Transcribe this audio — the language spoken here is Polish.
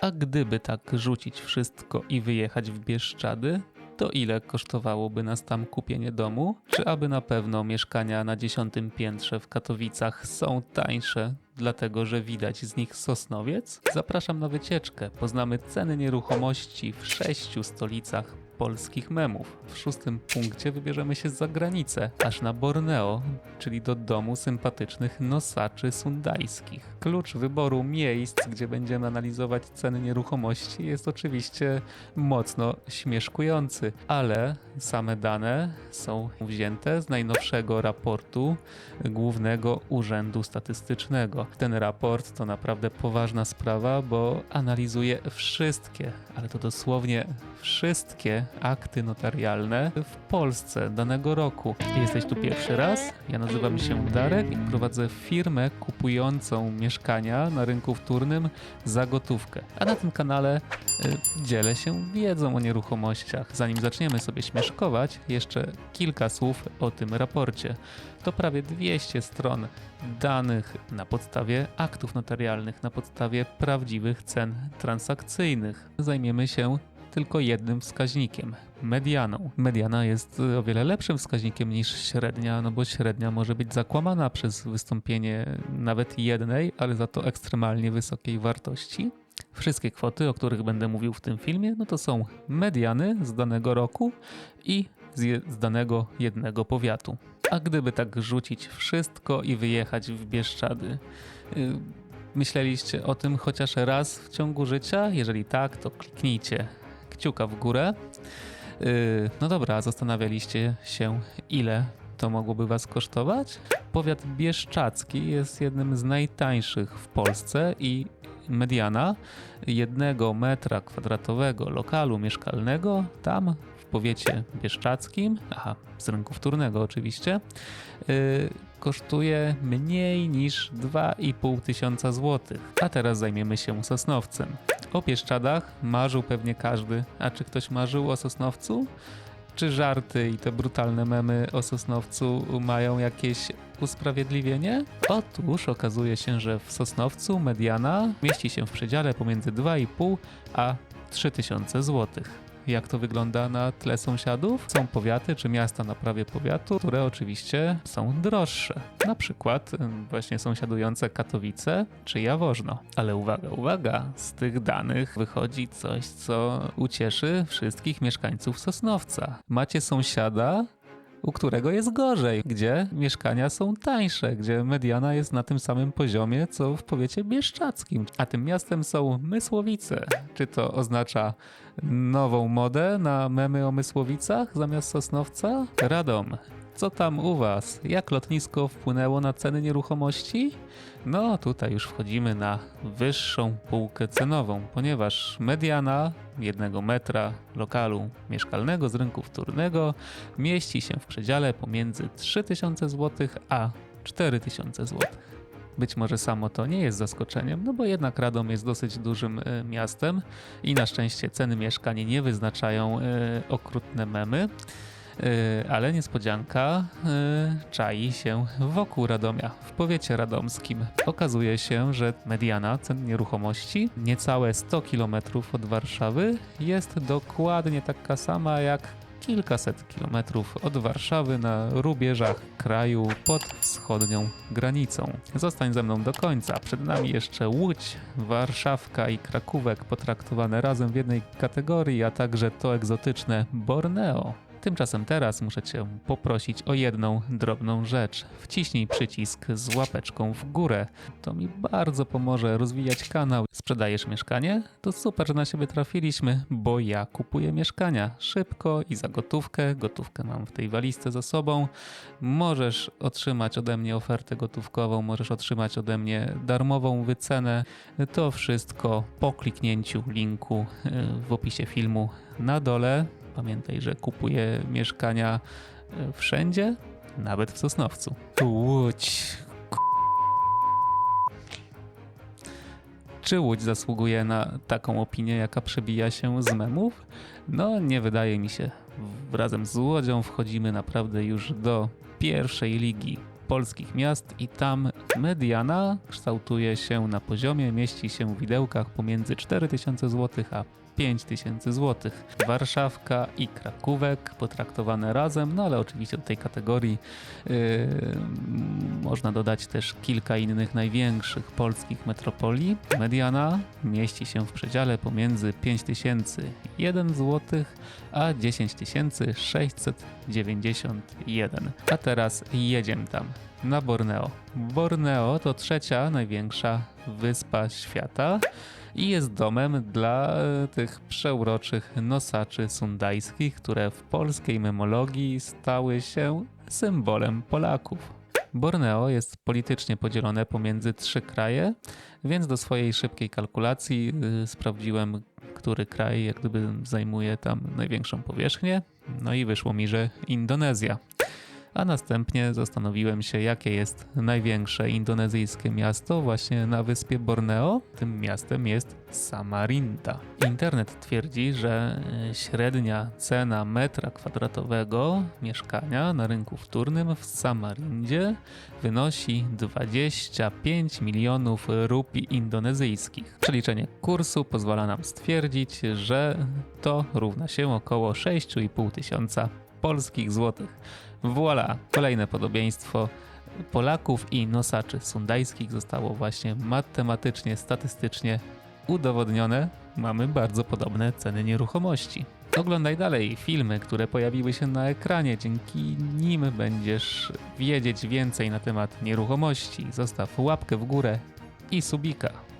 A gdyby tak rzucić wszystko i wyjechać w Bieszczady, to ile kosztowałoby nas tam kupienie domu? Czy aby na pewno mieszkania na dziesiątym piętrze w Katowicach są tańsze, dlatego że widać z nich Sosnowiec? Zapraszam na wycieczkę. Poznamy ceny nieruchomości w sześciu stolicach polskich memów. W szóstym punkcie wybierzemy się za granicę, aż na Borneo, czyli do domu sympatycznych nosaczy sundajskich. Klucz wyboru miejsc, gdzie będziemy analizować ceny nieruchomości jest oczywiście mocno śmieszkujący, ale same dane są wzięte z najnowszego raportu Głównego Urzędu Statystycznego. Ten raport to naprawdę poważna sprawa, bo analizuje wszystkie, ale to dosłownie wszystkie akty notarialne w Polsce danego roku. Jesteś tu pierwszy raz? Ja nazywam się Darek i prowadzę firmę kupującą mieszkania na rynku wtórnym za gotówkę. A na tym kanale y, dzielę się wiedzą o nieruchomościach. Zanim zaczniemy sobie śmieszkować, jeszcze kilka słów o tym raporcie. To prawie 200 stron danych na podstawie aktów notarialnych, na podstawie prawdziwych cen transakcyjnych. Zajmiemy się tylko jednym wskaźnikiem medianą. Mediana jest y, o wiele lepszym wskaźnikiem niż średnia, no bo średnia może być zakłamana przez wystąpienie nawet jednej, ale za to ekstremalnie wysokiej wartości. Wszystkie kwoty, o których będę mówił w tym filmie, no to są mediany z danego roku i z, z danego jednego powiatu. A gdyby tak rzucić wszystko i wyjechać w Bieszczady, y, myśleliście o tym chociaż raz w ciągu życia? Jeżeli tak, to kliknijcie kciuka w górę. Yy, no dobra, zastanawialiście się, ile to mogłoby Was kosztować? Powiat bieszczacki jest jednym z najtańszych w Polsce i mediana jednego metra kwadratowego lokalu mieszkalnego tam w powiecie bieszczackim, aha, z rynku wtórnego oczywiście, yy, kosztuje mniej niż 2,5 tysiąca złotych. A teraz zajmiemy się Sosnowcem. O Pieszczadach marzył pewnie każdy. A czy ktoś marzył o Sosnowcu? Czy żarty i te brutalne memy o Sosnowcu mają jakieś usprawiedliwienie? Otóż okazuje się, że w Sosnowcu mediana mieści się w przedziale pomiędzy 2,5 a 3000 złotych. Jak to wygląda na tle sąsiadów? Są powiaty czy miasta na prawie powiatu, które oczywiście są droższe. Na przykład właśnie sąsiadujące Katowice czy Jaworzno. Ale uwaga, uwaga, z tych danych wychodzi coś, co ucieszy wszystkich mieszkańców Sosnowca. Macie sąsiada, u którego jest gorzej, gdzie mieszkania są tańsze, gdzie mediana jest na tym samym poziomie, co w powiecie bieszczackim. A tym miastem są Mysłowice. Czy to oznacza nową modę na memy o Mysłowicach zamiast Sosnowca? Radom. Co tam u Was? Jak lotnisko wpłynęło na ceny nieruchomości? No, tutaj już wchodzimy na wyższą półkę cenową, ponieważ mediana jednego metra lokalu mieszkalnego z rynku wtórnego mieści się w przedziale pomiędzy 3000 zł a 4000 zł. Być może samo to nie jest zaskoczeniem, no bo jednak Radom jest dosyć dużym e, miastem i na szczęście ceny mieszkań nie wyznaczają e, okrutne memy. Yy, ale niespodzianka yy, czai się wokół Radomia, w powiecie radomskim. Okazuje się, że mediana cen nieruchomości, niecałe 100 km od Warszawy, jest dokładnie taka sama jak kilkaset kilometrów od Warszawy na rubieżach kraju pod wschodnią granicą. Zostań ze mną do końca. Przed nami jeszcze Łódź, Warszawka i Krakówek potraktowane razem w jednej kategorii, a także to egzotyczne Borneo. Tymczasem teraz muszę Cię poprosić o jedną drobną rzecz. Wciśnij przycisk z łapeczką w górę. To mi bardzo pomoże rozwijać kanał. Sprzedajesz mieszkanie? To super, że na siebie trafiliśmy, bo ja kupuję mieszkania szybko i za gotówkę. Gotówkę mam w tej walizce za sobą. Możesz otrzymać ode mnie ofertę gotówkową, możesz otrzymać ode mnie darmową wycenę. To wszystko po kliknięciu linku y, w opisie filmu na dole. Pamiętaj, że kupuję mieszkania e, wszędzie, nawet w Sosnowcu. Łódź. Czy Łódź zasługuje na taką opinię, jaka przebija się z memów? No, nie wydaje mi się. Razem z Łodzią wchodzimy naprawdę już do pierwszej ligi. polskich miast i tam mediana kształtuje się na poziomie, mieści się w widełkach pomiędzy 4000 zł a 5000 zł. Warszawka i Krakówek potraktowane razem, no ale oczywiście do tej kategorii yy, można dodać też kilka innych największych polskich metropolii. Mediana mieści się w przedziale pomiędzy 5001 zł a 10 691. A teraz jedziemy tam. Na Borneo. Borneo to trzecia największa wyspa świata i jest domem dla e, tych przeuroczych nosaczy sundajskich, które w polskiej memologii stały się symbolem Polaków. Borneo jest politycznie podzielone pomiędzy trzy kraje, więc do swojej szybkiej kalkulacji y, sprawdziłem, który kraj jak gdyby zajmuje tam największą powierzchnię. No i wyszło mi, że Indonezja. A następnie zastanowiłem się, jakie jest największe indonezyjskie miasto właśnie na wyspie Borneo. Tym miastem jest Samarinda. Internet twierdzi, że e, średnia cena metra kwadratowego mieszkania na rynku wtórnym w Samarindzie wynosi 25 milionów rupii indonezyjskich. Przeliczenie kursu pozwala nam stwierdzić, że to równa się około 6,5 tysiąca polskich złotych. Voila, kolejne podobieństwo Polaków i nosaczy sundajskich zostało właśnie matematycznie, statystycznie udowodnione. Mamy bardzo podobne ceny nieruchomości. Oglądaj dalej filmy, które pojawiły się na ekranie. Dzięki nim będziesz wiedzieć więcej na temat nieruchomości. Zostaw łapkę w górę i subika.